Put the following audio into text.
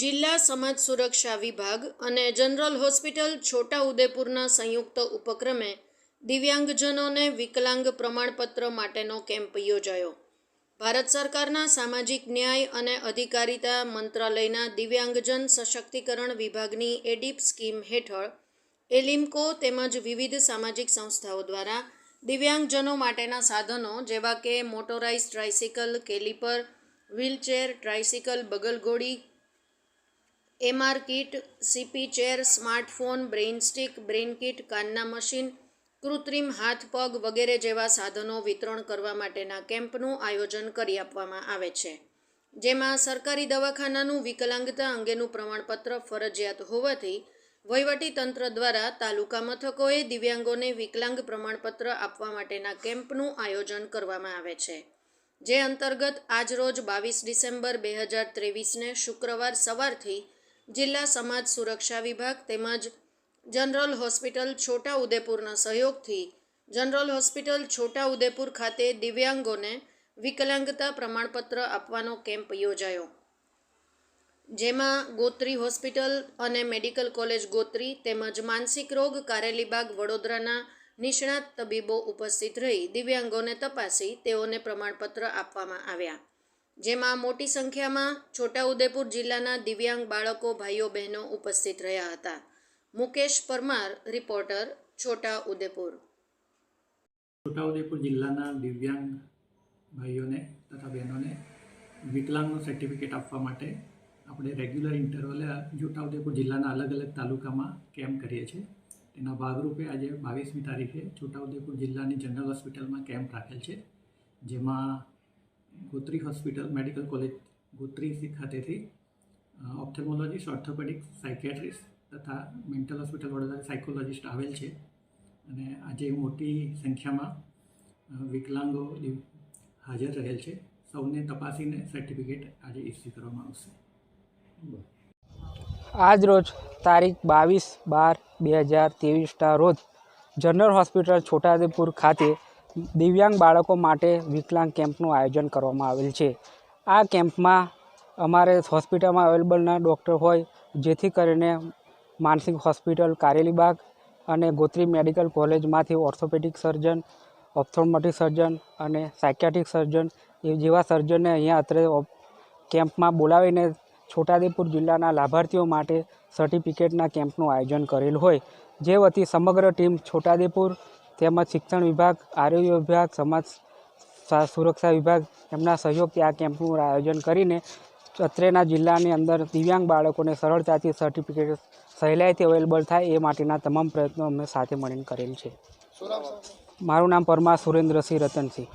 જિલ્લા સમાજ સુરક્ષા વિભાગ અને જનરલ હોસ્પિટલ છોટાઉદેપુરના સંયુક્ત ઉપક્રમે દિવ્યાંગજનોને વિકલાંગ પ્રમાણપત્ર માટેનો કેમ્પ યોજાયો. ભારત સરકારના સામાજિક ન્યાય અને અધિકારિતા મંત્રાલયના દિવ્યાંગજન સશક્તિકરણ વિભાગની એડીપ સ્કીમ હેઠળ એલિમ્કો તેમજ વિવિધ સામાજિક સંસ્થાઓ દ્વારા દિવ્યાંગજનો માટેના સાધનો જેવા કે motorise tricycle, caliper, wheelchair, tricycle, બગલગોળી MR kit, CP chair, smartphone, brain stick, brain kit, કાનના machine, કૃત્રિમ હાથ પગ વગેરે જેવા સાધનો વિતરણ કરવા માટેના કેમ્પનું આયોજન કરી આપવામાં આવે છે. જેમાં સરકારી દવાખાનાનું વિકલાંગતા અંગેનું પ્રમાણપત્ર ફરજિયાત હોવાથી વહીવટી તંત્ર દ્વારા તાલુકા મથકોએ દિવ્યાંગોને વિકલાંગ પ્રમાણપત્ર આપવા માટેના કેમ્પનું આયોજન કરવામાં આવે છે. જે અંતર્ગત આજરોજ બાવીસ ડિસેમ્બર બે હજાર ત્રેવીસને શુક્રવાર સવારથી જિલ્લા સમાજ સુરક્ષા વિભાગ તેમજ જનરલ હોસ્પિટલ છોટા ઉદેપુરના સહયોગથી જનરલ હોસ્પિટલ છોટા ઉદેપુર ખાતે દિવ્યાંગોને વિકલાંગતા પ્રમાણપત્ર આપવાનો કેમ્પ યોજાયો. જેમાં ગોત્રી હોસ્પિટલ અને મેડિકલ કોલેજ ગોત્રી તેમજ માનસિક રોગ કારેલીબાગ વડોદરાના નિષ્ણાત તબીબો ઉપસ્થિત રહી દિવ્યાંગોને તપાસી તેઓને પ્રમાણપત્ર આપવામાં આવ્યા. જેમાં મોટી સંખ્યામાં છોટાઉદેપુર જિલ્લાના દિવ્યાંગ બાળકો, ભાઈઓ, બહેનો ઉપસ્થિત રહ્યા હતા. મુકેશ પરમાર, રિપોર્ટર, છોટાઉદેપુર. છોટાઉદેપુર જિલ્લાના દિવ્યાંગ ભાઈઓને તથા બહેનોને વિકલાંગનું સર્ટિફિકેટ આપવા માટે આપણે રેગ્યુલર ઇન્ટરવલે છોટાઉદેપુર જિલ્લાના અલગ અલગ તાલુકામાં કેમ્પ કરીએ છીએ. તેના ભાગરૂપે આજે બાવીસમી તારીખે છોટાઉદેપુર જિલ્લાની જનરલ હોસ્પિટલમાં કેમ્પ રાખેલ છે. જેમાં Gotri hospital, medical college Gotri ખાતેથી ઓપ્થેમોલોજીસ્ટ, ઓર્થોપેડિક સાયકેટ્રિસ્ટ તથા મેન્ટલ હોસ્પિટલ વડોદરા સાયકોલોજીસ્ટ આવેલ છે. અને આજે મોટી સંખ્યામાં વિકલાંગો હાજર રહેલ છે. સૌને તપાસીને સર્ટિફિકેટ આજે ઇસ્યુ કરવામાં આવશે. આજ રોજ તારીખ બાવીસ બાર બે હજાર ત્રેવીસના રોજ જનરલ હોસ્પિટલ છોટાઉદેપુર ખાતે દિવ્યાંગ બાળકો માટે વિકલાંગ કેમ્પનું આયોજન કરવામાં આવેલ છે. આ કેમ્પમાં અમારે હોસ્પિટલમાં અવેલેબલના ડૉક્ટર હોય, જેથી કરીને માનસિક હોસ્પિટલ કારેલીબાગ અને ગોત્રી મેડિકલ કોલેજમાંથી ઓર્થોપેડિક સર્જન ઓપ્થોમેટિક સર્જન અને સાયકિયાટ્રિક સર્જન એ જેવા સર્જનને અહીંયા અત્રે કેમ્પમાં બોલાવીને છોટાઉદેપુર જિલ્લાના લાભાર્થીઓ માટે સર્ટિફિકેટના કેમ્પનું આયોજન કરેલ હોય. જે વતી સમગ્ર ટીમ છોટાઉદેપુર તેમજ શિક્ષણ વિભાગ આરોગ્ય વિભાગ સમાજ સુરક્ષા વિભાગ એમના સહયોગથી આ કેમ્પનું આયોજન કરીને અત્રેના જિલ્લાની અંદર દિવ્યાંગ બાળકોને સરળતાથી સર્ટિફિકેટ સહેલાઈથી અવેલેબલ થાય એ માટેના તમામ પ્રયત્નો અમે સાથે મળીને કરેલ છે? મારું નામ પરમાર સુરેન્દ્રસિંહ રતનસિંહ.